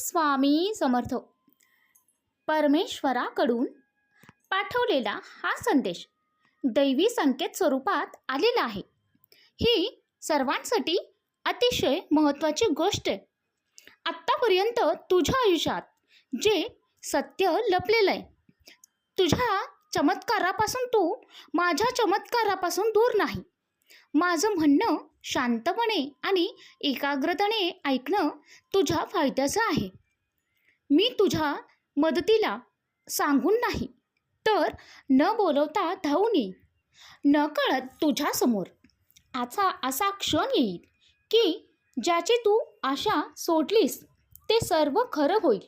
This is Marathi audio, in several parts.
स्वामी समर्थ. परमेश्वराकडून पाठवलेला हा संदेश दैवी संकेत स्वरूपात आलेला आहे. ही सर्वांसाठी अतिशय महत्त्वाची गोष्ट आहे. आत्तापर्यंत तुझ्या आयुष्यात जे सत्य लपलेलं आहे तुझ्या चमत्कारापासून तू माझ्या चमत्कारापासून दूर नाही. माझं म्हणणं शांतपणे आणि एकाग्रतेने ऐकणं तुझ्या फायद्याचं आहे. मी तुझ्या मदतीला सांगून नाही तर न बोलवता धावून येईल न कळत तुझ्यासमोर आचा असा क्षण येईल की ज्याची तू आशा सोडलीस ते सर्व खरं होईल.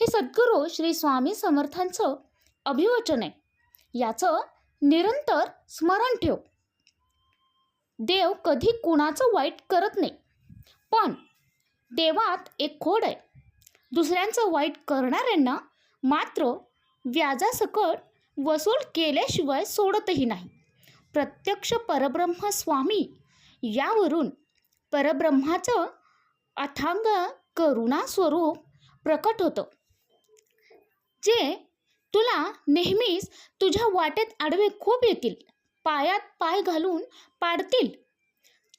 हे सद्गुरू श्री स्वामी समर्थांचं अभिवचन आहे. याचं निरंतर स्मरण ठेव. देव कधी कुणाचं वाईट करत नाही. पण देवात एक खोड आहे. दुसऱ्यांचं वाईट करणाऱ्यांना मात्र व्याजासकट वसूल केल्याशिवाय सोडतही नाही. प्रत्यक्ष परब्रह्म स्वामी यावरून परब्रह्माचं अथांग करुणा स्वरूप प्रकट होतं. जे तुला नेहमीच तुझ्या वाटेत आडवे खूप येतील. पायात पाय घालून पाडतील.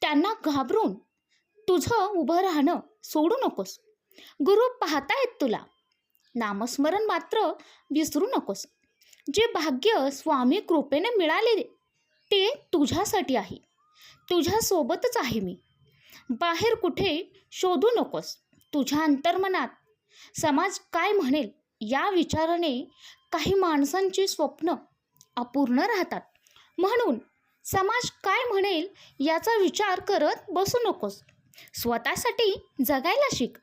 त्यांना घाबरून तुझं उभं राहणं सोडू नकोस. गुरु पाहतायत तुला. नामस्मरण मात्र विसरू नकोस. जे भाग्य स्वामी कृपेने मिळाले ते तुझ्यासाठी आहे. तुझ्यासोबतच आहे मी. बाहेर कुठे शोधू नकोस. तुझ्या अंतर्मनात समाज काय म्हणेल या विचाराने काही माणसांची स्वप्न अपूर्ण राहतात. म्हणून समाज काय म्हणेल याचा विचार करत बसू नकोस. स्वतःसाठी जगायला शिक.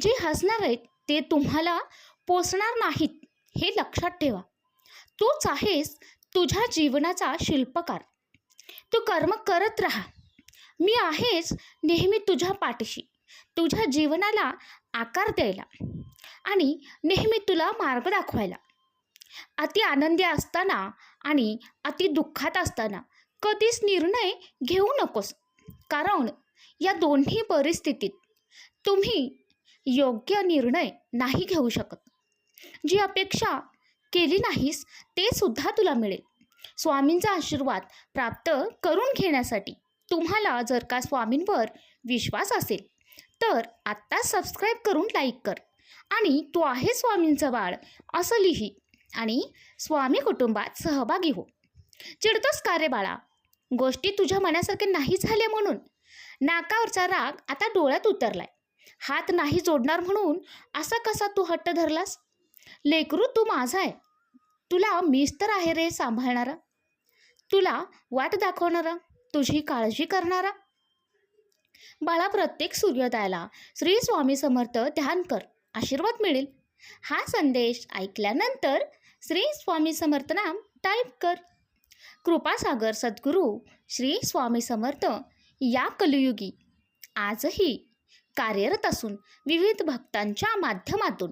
जे हसणार आहेत ते तुम्हाला पोचणार नाहीत हे लक्षात ठेवा. तूच आहेस तुझ्या जीवनाचा शिल्पकार. तू कर्म करत राहा. मी आहेच नेहमी तुझ्या पाठीशी. तुझ्या जीवनाला आकार द्यायला आणि नेहमी तुला मार्ग दाखवायला. अति आनंदी असताना आणि अति दुःखात असताना कधीच निर्णय घेऊ नकोस. कारण या दोन्ही परिस्थितीत तुम्ही योग्य निर्णय नाही घेऊ शकत. जी अपेक्षा केली नाहीस ते सुद्धा तुला मिळेल. स्वामींचा आशीर्वाद प्राप्त करून घेण्यासाठी तुम्हाला जर का स्वामींवर विश्वास असेल तर आत्ता सबस्क्राईब करून लाईक कर. आणि तू आहे स्वामींचं बाळ असं लिही. आणि स्वामी कुटुंबात सहभागी हो. चिडतोस का रे बाळा? गोष्टी तुझ्या मनासारखे नाही झाले म्हणून. नाकावरचा राग आता डोळ्यात उतरलाय. हात नाही जोडणार म्हणून असा कसा तू हट्ट धरलास? लेकरू तू माझा आहे. तुला मीच तर आहे रे सांभाळणारा. तुला वाट दाखवणारा. तुझी काळजी करणारा. बाळा प्रत्येक सूर्योदयाला श्री स्वामी समर्थ ध्यान कर. आशीर्वाद मिळेल. हा संदेश ऐकल्यानंतर श्री स्वामी समर्थ नाम टाईप कर. कृपासागर सद्गुरू श्री स्वामी समर्थ या कलियुगी. आजही कार्यरत असून विविध भक्तांच्या माध्यमातून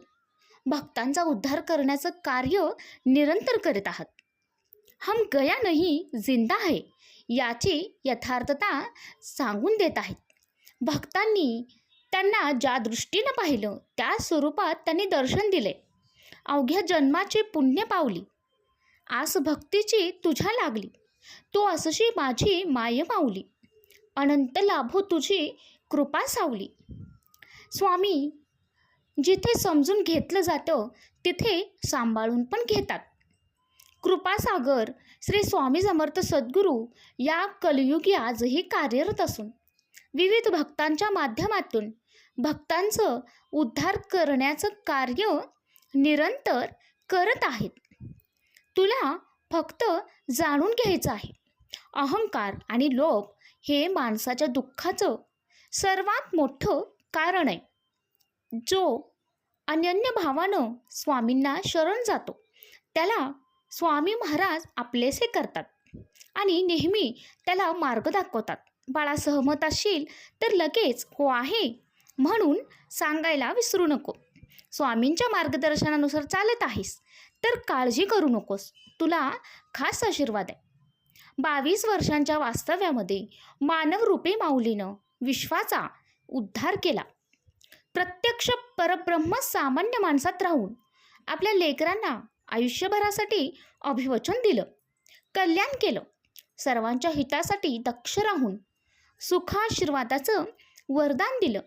भक्तांचा उद्धार करण्याचं कार्य निरंतर करीत आहात. हम गया नाही जिंदा आहे याची यथार्थता सांगून देत आहेत. भक्तांनी त्यांना ज्या दृष्टीनं पाहिलं त्या स्वरूपात त्यांनी दर्शन दिले. अवघ्या जन्माची पुण्य पावली. आस भक्तीची तुझ्या लागली. तू असशी माझी माय माऊली. अनंत लाभो तुझी कृपा सावली. स्वामी जिथे समजून घेतलं जातं तिथे सांभाळून पण घेतात. कृपासागर श्री स्वामी समर्थ सद्गुरू या कलियुगी आजही कार्यरत असून विविध भक्तांच्या माध्यमातून भक्तांचं उद्धार करण्याचं कार्य निरंतर करत आहेत. तुला फक्त जाणून घ्यायचं आहे. अहंकार आणि लोभ हे माणसाच्या दुःखाचं सर्वात मोठं कारण आहे. जो अनन्य भावानं स्वामींना शरण जातो त्याला स्वामी महाराज आपलेसे करतात आणि नेहमी त्याला मार्ग दाखवतात. बाळा सहमत असशील तर लगेच हो आहे म्हणून सांगायला विसरू नको. स्वामींच्या मार्गदर्शनानुसार चालत आहेस. तर काळजी करू नकोस. तुला खास आशीर्वाद आहे. बावीस वर्षांच्या वास्तव्यामध्ये मानवरूपी माऊलीनं विश्वाचा उद्धार केला. प्रत्यक्ष परब्रह्म सामान्य माणसात राहून आपल्या लेकरांना आयुष्यभरासाठी अभिवचन दिलं. कल्याण केलं. सर्वांच्या हितासाठी दक्ष राहून सुखाशीर्वादाचं वरदान दिलं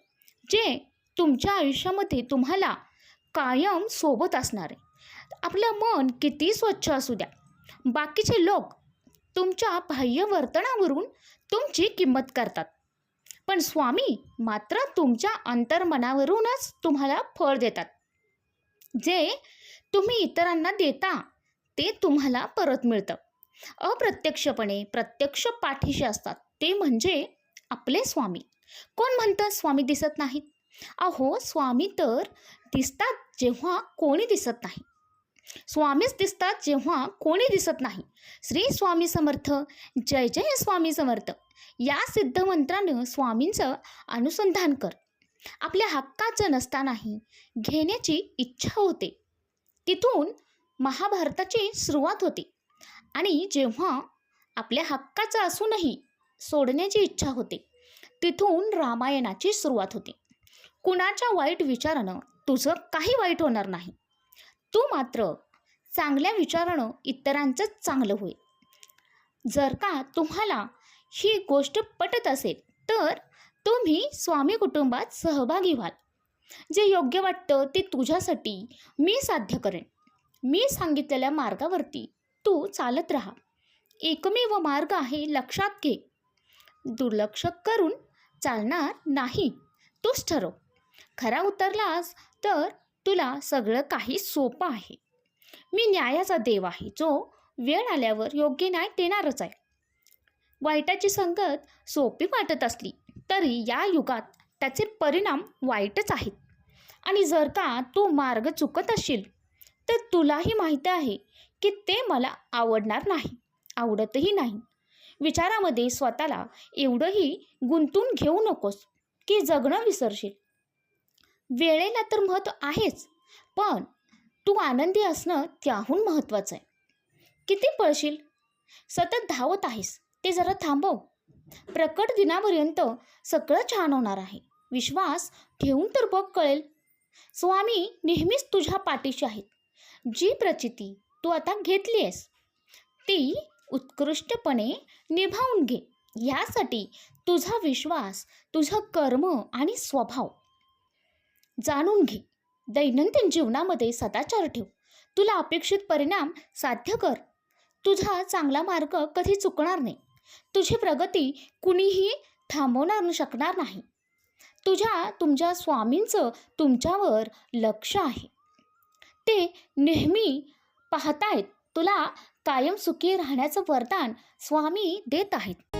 जे तुमच्या आयुष्यामध्ये तुम्हाला कायम सोबत असणार आहे. आपलं मन किती स्वच्छ असू द्या. बाकीचे लोक तुमच्या बाह्य वर्तनावरून तुमची किंमत करतात. पण स्वामी मात्र तुमच्या अंतर्मनावरूनच तुम्हाला फळ देतात. जे तुम्ही इतरांना देता ते तुम्हाला परत मिळतं. अप्रत्यक्षपणे प्रत्यक्ष पाठीशी असतात. ते म्हणजे आपले स्वामी. कोण म्हणतात स्वामी दिसत नाहीत? अहो स्वामी तर दिसतात जेव्हा कोणी दिसत नाही. स्वामीच दिसतात जेव्हा कोणी दिसत नाही. श्री स्वामी समर्थ जय जय स्वामी समर्थ. या सिद्ध मंत्रानं स्वामींचं अनुसंधान कर. आपल्या हक्काचं नसतानाही घेण्याची इच्छा होते. तिथून महाभारताची सुरुवात होते. आणि जेव्हा आपल्या हक्काचं असूनही सोडण्याची इच्छा होते तिथून रामायणाची सुरुवात होते. कुणाच्या वाईट विचारानं तुझं काही वाईट होणार नाही. तू मात्र चांगल्या विचारानं इतरांचं चांगलं होईल. जर का तुम्हाला ही गोष्ट पटत असेल तर तुम्ही स्वामी कुटुंबात सहभागी व्हाल. जे योग्य वाटतं ते तुझ्यासाठी मी साध्य करेन. मी सांगितलेल्या मार्गावरती तू चालत राहा. एकमेव मार्ग आहे लक्षात घे. दुर्लक्ष करून चालणार नाही. तूच ठरव खरा उतरलास तर तुला सगळं काही सोपं आहे. मी न्यायाचा देव आहे जो वेळ आल्यावर योग्य न्याय देणारच आहे. वाईटाची संगत सोपी वाटत असली तरी या युगात त्याचे परिणाम वाईटच आहेत. आणि जर का तू मार्ग चुकत असशील तर तुलाही माहीत आहे की ते मला आवडणार नाही आवडतही नाही. विचारामध्ये स्वतःला एवढंही गुंतून घेऊ नकोस की जगणं विसरशील. वेळेला तर महत्त्व आहेच पण तू आनंदी असणं त्याहून महत्त्वाचं आहे. किती पळशील? सतत धावत आहेस ते जरा थांबव. प्रकट दिनापर्यंत सगळं छान होणार आहे. विश्वास ठेवून तर बघ कळेल. स्वामी नेहमीच तुझ्या पाठीशी आहेत. जी प्रचिती तू आता घेतली आहेस ती उत्कृष्टपणे निभावून घे. यासाठी तुझा विश्वास तुझं कर्म आणि स्वभाव जाणून घे. दैनंदिन जीवनामध्ये सदाचार ठेव. तुला अपेक्षित परिणाम साध्य कर. तुझा चांगला मार्ग कधी चुकणार नाही. तुझी प्रगती कुणीही थांबवणार शकणार नाही. तुझ्या तुमच्या स्वामींचं तुमच्यावर लक्ष आहे. ते नेहमी पाहतायत. तुला कायम सुखी राहण्याचं वरदान स्वामी देत आहेत.